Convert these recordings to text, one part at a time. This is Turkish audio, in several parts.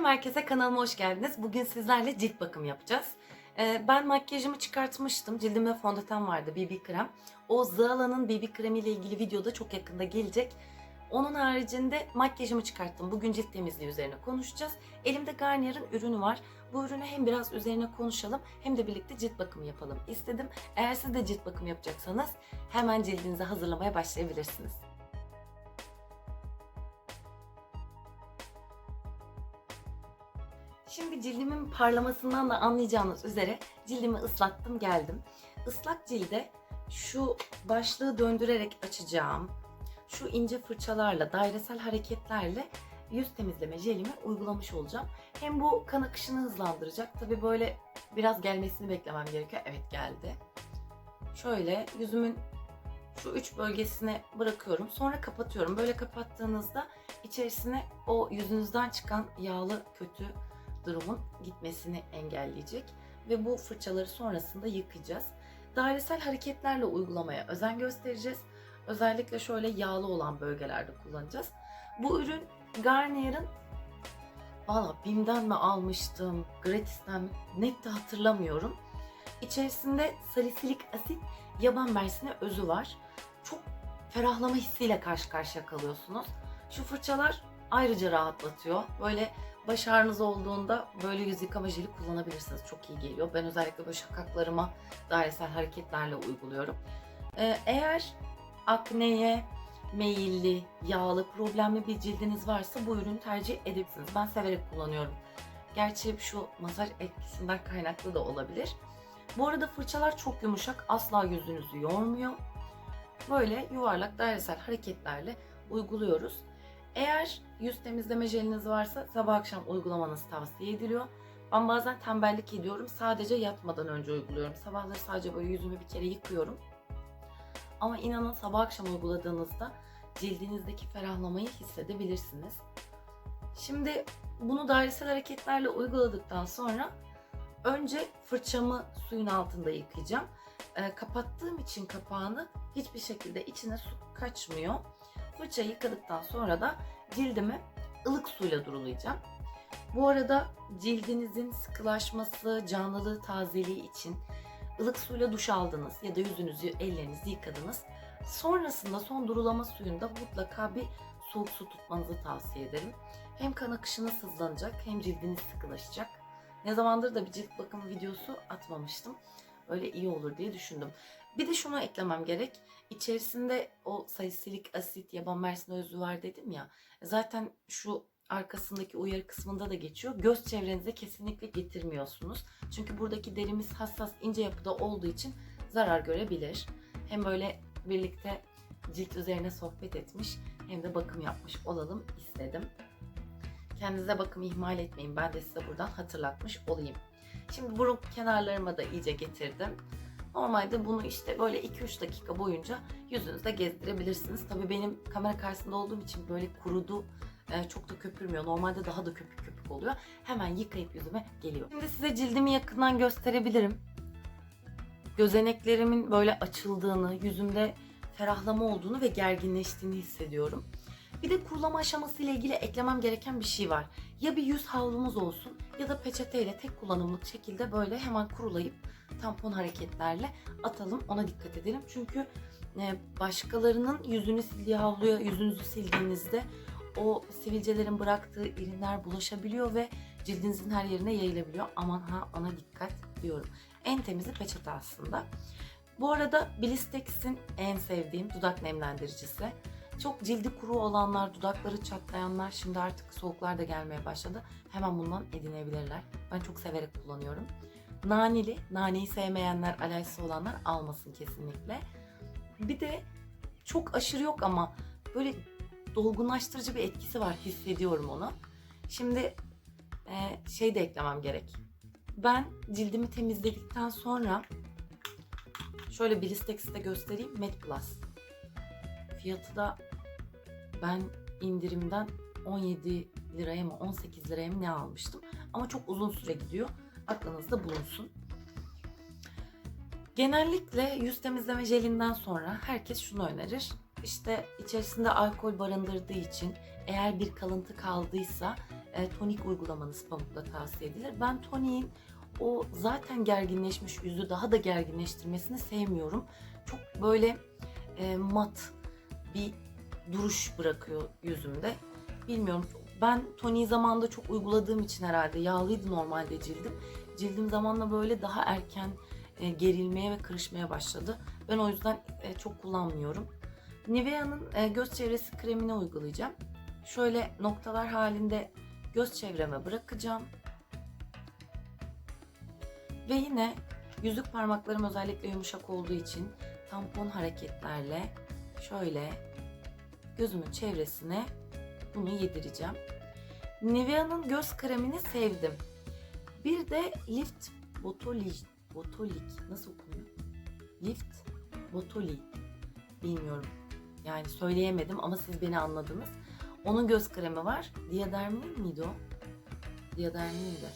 Selam herkese kanalıma hoş geldiniz. Bugün sizlerle cilt bakımı yapacağız. Ee, ben makyajımı çıkartmıştım. Cildimde fondöten vardı BB krem. O Zala'nın BB kremi ile ilgili videoda çok yakında gelecek. Onun haricinde makyajımı çıkarttım. Bugün cilt temizliği üzerine konuşacağız. Elimde Garnier'ın ürünü var. Bu ürünü hem biraz üzerine konuşalım hem de birlikte cilt bakımı yapalım istedim. Eğer siz de cilt bakımı yapacaksanız hemen cildinizi hazırlamaya başlayabilirsiniz. Şimdi cildimin parlamasından da anlayacağınız üzere cildimi ıslattım geldim. Islak cilde şu başlığı döndürerek açacağım. Şu ince fırçalarla, dairesel hareketlerle yüz temizleme jelimi uygulamış olacağım. Hem bu kan akışını hızlandıracak. Tabi böyle biraz gelmesini beklemem gerekiyor. Evet geldi. Şöyle yüzümün şu üç bölgesine bırakıyorum. Sonra kapatıyorum. Böyle kapattığınızda içerisine o yüzünüzden çıkan yağlı kötü durumun gitmesini engelleyecek ve bu fırçaları sonrasında yıkayacağız. Dairesel hareketlerle uygulamaya özen göstereceğiz. Özellikle şöyle yağlı olan bölgelerde kullanacağız. Bu ürün Garnier'ın valla BİM'den mi almıştım, gratis'ten mi net de hatırlamıyorum. İçerisinde salisilik asit yaban mersini özü var. Çok ferahlama hissiyle karşı karşıya kalıyorsunuz. Şu fırçalar ayrıca rahatlatıyor. Böyle baş ağrınız olduğunda böyle yüz yıkama jeli kullanabilirsiniz. Çok iyi geliyor. Ben özellikle böyle şakaklarıma dairesel hareketlerle uyguluyorum. Ee, eğer akneye meyilli, yağlı, problemli bir cildiniz varsa bu ürünü tercih edebilirsiniz. Ben severek kullanıyorum. Gerçi şu masaj etkisinden kaynaklı da olabilir. Bu arada fırçalar çok yumuşak. Asla yüzünüzü yormuyor. Böyle yuvarlak dairesel hareketlerle uyguluyoruz. Eğer yüz temizleme jeliniz varsa sabah akşam uygulamanız tavsiye ediliyor. Ben bazen tembellik ediyorum. Sadece yatmadan önce uyguluyorum. Sabahları sadece böyle yüzümü bir kere yıkıyorum. Ama inanın sabah akşam uyguladığınızda cildinizdeki ferahlamayı hissedebilirsiniz. Şimdi bunu dairesel hareketlerle uyguladıktan sonra önce fırçamı suyun altında yıkayacağım. E, kapattığım için kapağını hiçbir şekilde içine su kaçmıyor. Fırçayı yıkadıktan sonra da cildimi ılık suyla durulayacağım. Bu arada cildinizin sıkılaşması, canlılığı, tazeliği için ılık suyla duş aldınız ya da yüzünüzü, ellerinizi yıkadınız. Sonrasında son durulama suyunda mutlaka bir soğuk su tutmanızı tavsiye ederim. Hem kan akışınız hızlanacak hem cildiniz sıkılaşacak. Ne zamandır da bir cilt bakım videosu atmamıştım. Öyle iyi olur diye düşündüm. Bir de şunu eklemem gerek. İçerisinde o salisilik asit, yaban mersini özü var dedim ya. Zaten şu arkasındaki uyarı kısmında da geçiyor. Göz çevrenize kesinlikle getirmiyorsunuz. Çünkü buradaki derimiz hassas, ince yapıda olduğu için zarar görebilir. Hem böyle birlikte cilt üzerine sohbet etmiş hem de bakım yapmış olalım istedim. Kendinize bakım ihmal etmeyin. Ben de size buradan hatırlatmış olayım. Şimdi burun kenarlarıma da iyice getirdim. Normalde bunu işte böyle 2-3 dakika boyunca yüzünüzde gezdirebilirsiniz. Tabii benim kamera karşısında olduğum için böyle kurudu, e, çok da köpürmüyor. Normalde daha da köpük köpük oluyor. Hemen yıkayıp yüzüme geliyor. Şimdi size cildimi yakından gösterebilirim. Gözeneklerimin böyle açıldığını, yüzümde ferahlama olduğunu ve gerginleştiğini hissediyorum. Bir de kurulama aşaması ile ilgili eklemem gereken bir şey var. Ya bir yüz havlumuz olsun ya da peçeteyle tek kullanımlık şekilde böyle hemen kurulayıp tampon hareketlerle atalım. Ona dikkat edelim. Çünkü e, başkalarının yüzünü sildiği havluya yüzünüzü sildiğinizde o sivilcelerin bıraktığı irinler bulaşabiliyor ve cildinizin her yerine yayılabiliyor. Aman ha ona dikkat diyorum. En temizi peçete aslında. Bu arada Blistex'in en sevdiğim dudak nemlendiricisi. Çok cildi kuru olanlar, dudakları çatlayanlar şimdi artık soğuklar da gelmeye başladı. Hemen bundan edinebilirler. Ben çok severek kullanıyorum. Naneli, naneyi sevmeyenler, alerjisi olanlar almasın kesinlikle. Bir de çok aşırı yok ama böyle dolgunlaştırıcı bir etkisi var. Hissediyorum onu. Şimdi e, şey de eklemem gerek. Ben cildimi temizledikten sonra şöyle Blistex'i de göstereyim. Matte Plus. Fiyatı da ben indirimden 17 liraya mı 18 liraya mı ne almıştım. Ama çok uzun süre gidiyor. Aklınızda bulunsun. Genellikle yüz temizleme jelinden sonra herkes şunu önerir. İşte içerisinde alkol barındırdığı için eğer bir kalıntı kaldıysa e, tonik uygulamanız pamukla tavsiye edilir. Ben toniğin o zaten gerginleşmiş yüzü daha da gerginleştirmesini sevmiyorum. Çok böyle e, mat bir duruş bırakıyor yüzümde. Bilmiyorum ben toniği zamanında çok uyguladığım için herhalde yağlıydı normalde cildim. Cildim zamanla böyle daha erken e, gerilmeye ve kırışmaya başladı. Ben o yüzden e, çok kullanmıyorum. Nivea'nın e, göz çevresi kremini uygulayacağım. Şöyle noktalar halinde göz çevreme bırakacağım. Ve yine yüzük parmaklarım özellikle yumuşak olduğu için tampon hareketlerle şöyle gözümün çevresine bunu yedireceğim. Nivea'nın göz kremini sevdim. Bir de Lift Botolik, Botolik nasıl okunuyor? Lift Botoli. Bilmiyorum. Yani söyleyemedim ama siz beni anladınız. Onun göz kremi var. Diadermin miydi o? Diadermin'di.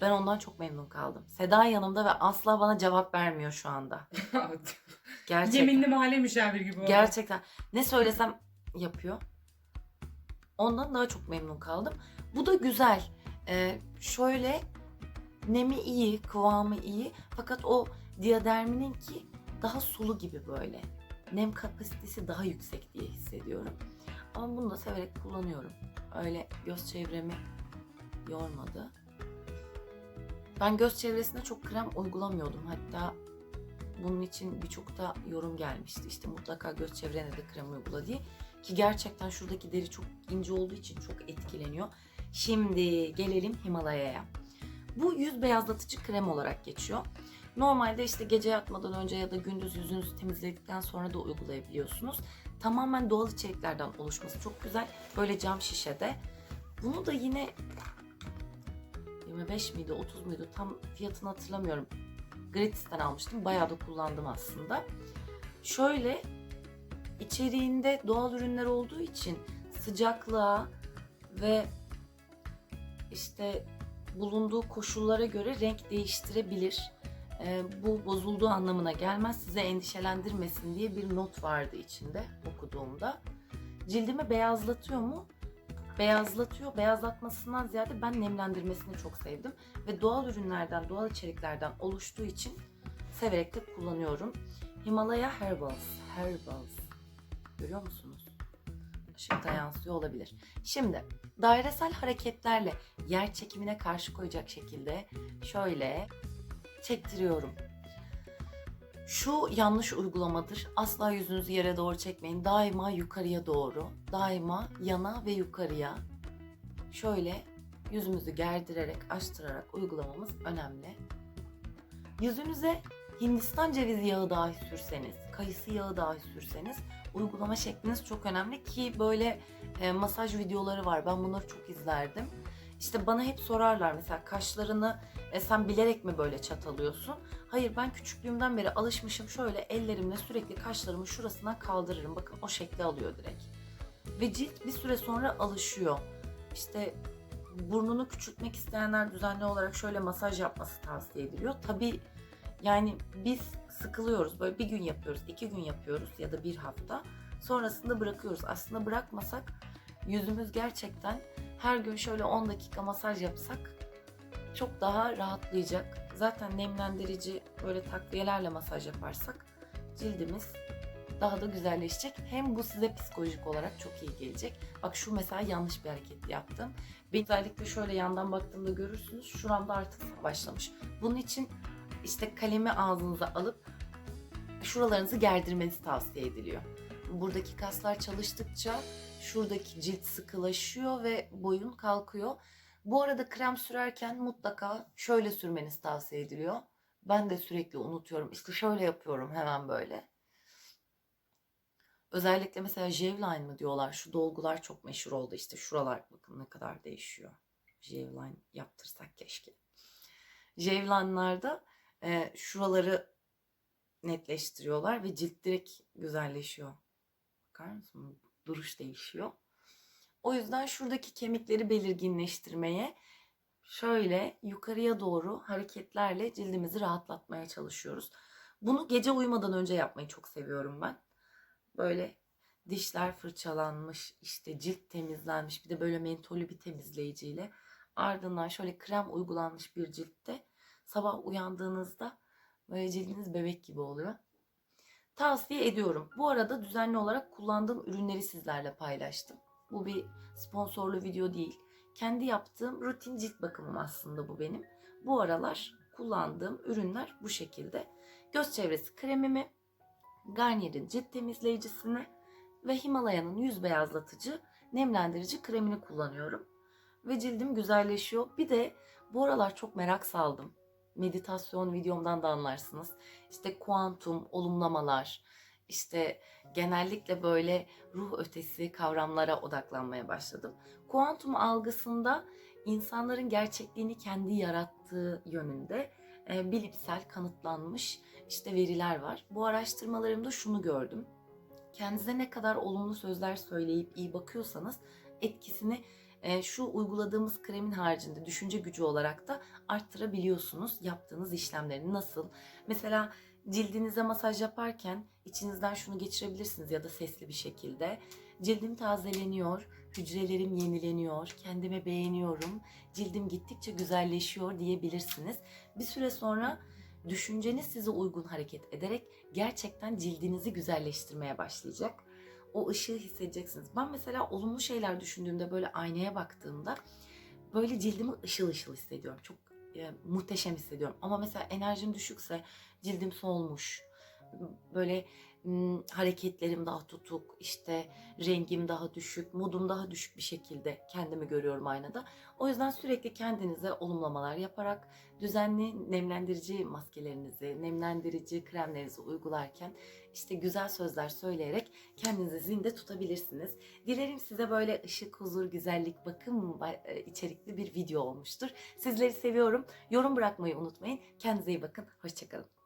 Ben ondan çok memnun kaldım. Seda yanımda ve asla bana cevap vermiyor şu anda. Gerçekten. Yeminli mahalle müşavir gibi oldu. Gerçekten. Ne söylesem yapıyor. Ondan daha çok memnun kaldım. Bu da güzel. Ee, şöyle nemi iyi, kıvamı iyi. Fakat o diadermininki daha sulu gibi böyle. Nem kapasitesi daha yüksek diye hissediyorum. Ama bunu da severek kullanıyorum. Öyle göz çevremi yormadı. Ben göz çevresine çok krem uygulamıyordum. Hatta bunun için birçok da yorum gelmişti. İşte mutlaka göz çevrene de krem uygula diye. Ki gerçekten şuradaki deri çok ince olduğu için çok etkileniyor. Şimdi gelelim Himalaya'ya. Bu yüz beyazlatıcı krem olarak geçiyor. Normalde işte gece yatmadan önce ya da gündüz yüzünüzü temizledikten sonra da uygulayabiliyorsunuz. Tamamen doğal içeriklerden oluşması çok güzel. Böyle cam şişede. Bunu da yine 25 miydi 30 muydu tam fiyatını hatırlamıyorum. Gratis'ten almıştım. Bayağı da kullandım aslında. Şöyle içeriğinde doğal ürünler olduğu için sıcaklığa ve işte bulunduğu koşullara göre renk değiştirebilir. Ee, bu bozulduğu anlamına gelmez. Size endişelendirmesin diye bir not vardı içinde okuduğumda. Cildimi beyazlatıyor mu? Beyazlatıyor. Beyazlatmasından ziyade ben nemlendirmesini çok sevdim. Ve doğal ürünlerden, doğal içeriklerden oluştuğu için severek de kullanıyorum. Himalaya Herbals. Herbals. Görüyor musunuz? Işıkta yansıyor olabilir. Şimdi dairesel hareketlerle yer çekimine karşı koyacak şekilde şöyle çektiriyorum. Şu yanlış uygulamadır. Asla yüzünüzü yere doğru çekmeyin. Daima yukarıya doğru. Daima yana ve yukarıya. Şöyle yüzümüzü gerdirerek, açtırarak uygulamamız önemli. Yüzünüze Hindistan cevizi yağı dahi sürseniz, kayısı yağı dahi sürseniz uygulama şekliniz çok önemli ki böyle e, masaj videoları var. Ben bunları çok izlerdim. İşte bana hep sorarlar mesela kaşlarını e, sen bilerek mi böyle çatalıyorsun? Hayır ben küçüklüğümden beri alışmışım şöyle ellerimle sürekli kaşlarımı şurasından kaldırırım. Bakın o şekli alıyor direkt. Ve cilt bir süre sonra alışıyor. İşte burnunu küçültmek isteyenler düzenli olarak şöyle masaj yapması tavsiye ediliyor. Tabii yani biz sıkılıyoruz. Böyle bir gün yapıyoruz, iki gün yapıyoruz ya da bir hafta. Sonrasında bırakıyoruz. Aslında bırakmasak yüzümüz gerçekten her gün şöyle 10 dakika masaj yapsak çok daha rahatlayacak. Zaten nemlendirici böyle takviyelerle masaj yaparsak cildimiz daha da güzelleşecek. Hem bu size psikolojik olarak çok iyi gelecek. Bak şu mesela yanlış bir hareket yaptım. Ben özellikle şöyle yandan baktığımda görürsünüz. Şuramda artık başlamış. Bunun için işte kalemi ağzınıza alıp şuralarınızı gerdirmenizi tavsiye ediliyor. Buradaki kaslar çalıştıkça şuradaki cilt sıkılaşıyor ve boyun kalkıyor. Bu arada krem sürerken mutlaka şöyle sürmeniz tavsiye ediliyor. Ben de sürekli unutuyorum. İşte şöyle yapıyorum hemen böyle. Özellikle mesela Jevline mı diyorlar. Şu dolgular çok meşhur oldu. İşte şuralar bakın ne kadar değişiyor. Jevline yaptırsak keşke. Jevline'larda e, şuraları netleştiriyorlar ve cilt direkt güzelleşiyor. Bakar mısın? Duruş değişiyor. O yüzden şuradaki kemikleri belirginleştirmeye şöyle yukarıya doğru hareketlerle cildimizi rahatlatmaya çalışıyoruz. Bunu gece uyumadan önce yapmayı çok seviyorum ben. Böyle dişler fırçalanmış, işte cilt temizlenmiş, bir de böyle mentolü bir temizleyiciyle ardından şöyle krem uygulanmış bir ciltte sabah uyandığınızda böyle cildiniz bebek gibi oluyor. Tavsiye ediyorum. Bu arada düzenli olarak kullandığım ürünleri sizlerle paylaştım. Bu bir sponsorlu video değil. Kendi yaptığım rutin cilt bakımım aslında bu benim. Bu aralar kullandığım ürünler bu şekilde. Göz çevresi kremimi, Garnier'in cilt temizleyicisini ve Himalaya'nın yüz beyazlatıcı nemlendirici kremini kullanıyorum. Ve cildim güzelleşiyor. Bir de bu aralar çok merak saldım. Meditasyon videomdan da anlarsınız. İşte kuantum, olumlamalar, işte genellikle böyle ruh ötesi kavramlara odaklanmaya başladım. Kuantum algısında insanların gerçekliğini kendi yarattığı yönünde e, bilimsel kanıtlanmış işte veriler var. Bu araştırmalarımda şunu gördüm. Kendinize ne kadar olumlu sözler söyleyip iyi bakıyorsanız etkisini şu uyguladığımız kremin haricinde düşünce gücü olarak da arttırabiliyorsunuz yaptığınız işlemleri. Nasıl? Mesela cildinize masaj yaparken içinizden şunu geçirebilirsiniz ya da sesli bir şekilde. Cildim tazeleniyor, hücrelerim yenileniyor, kendimi beğeniyorum, cildim gittikçe güzelleşiyor diyebilirsiniz. Bir süre sonra düşünceniz size uygun hareket ederek gerçekten cildinizi güzelleştirmeye başlayacak. O ışığı hissedeceksiniz. Ben mesela olumlu şeyler düşündüğümde böyle aynaya baktığımda böyle cildimi ışıl ışıl hissediyorum. Çok e, muhteşem hissediyorum. Ama mesela enerjim düşükse cildim solmuş. Böyle hareketlerim daha tutuk, işte rengim daha düşük, modum daha düşük bir şekilde kendimi görüyorum aynada. O yüzden sürekli kendinize olumlamalar yaparak düzenli nemlendirici maskelerinizi, nemlendirici kremlerinizi uygularken işte güzel sözler söyleyerek kendinizi zinde tutabilirsiniz. Dilerim size böyle ışık, huzur, güzellik, bakım e, içerikli bir video olmuştur. Sizleri seviyorum. Yorum bırakmayı unutmayın. Kendinize iyi bakın. Hoşçakalın.